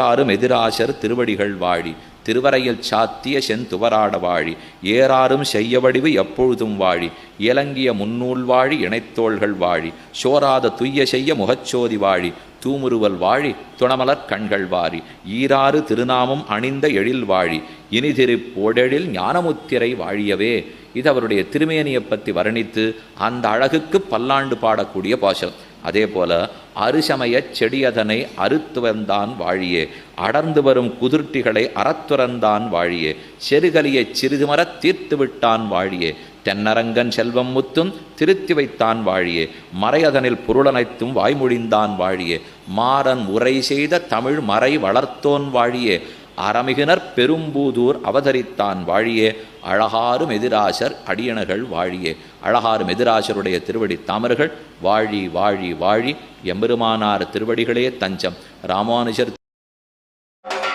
ஆறும் எதிராசர் திருவடிகள் வாழி திருவரையில் சாத்திய செந்துவராட வாழி ஏறாரும் செய்ய வடிவு எப்பொழுதும் வாழி இலங்கிய முன்னூல் வாழி இணைத்தோள்கள் வாழி சோராத துய்ய செய்ய முகச்சோதி வாழி தூமுருவல் வாழி துணமலர் கண்கள் வாரி ஈராறு திருநாமம் அணிந்த எழில் வாழி இனிதிரு போடெழில் ஞானமுத்திரை வாழியவே. இது அவருடைய திருமேனியை பற்றி வர்ணித்து அந்த அழகுக்கு பல்லாண்டு பாடக்கூடிய பாசம் அதே போல அருசமய செடியதனை அறுத்து வந்தான் வாழியே. அடர்ந்து வரும் குதிர்ட்டிகளை அறத்துறந்தான் வாழியே. செருகலியைச் சிறிது மரத் தீர்த்து விட்டான் வாழியே. தென்னரங்கன் செல்வம் முத்தும் திருத்தி வைத்தான் வாழியே. மறையதனில் பொருளனைத்தும் வாய்மொழிந்தான் வாழியே. மாறன் உரை செய்த தமிழ் மறை வளர்த்தோன் வாழியே. அறமிகுனர் பெரும்பூதூர் அவதரித்தான் வாழியே. அழகாரும் எதிராசர் அடியணர்கள் வாழியே. அழகாரும் எதிராசருடைய திருவடி தாமர்கள் வாழி வாழி வாழி. எம்பெருமானார் திருவடிகளே தஞ்சம். ராமானுஜர்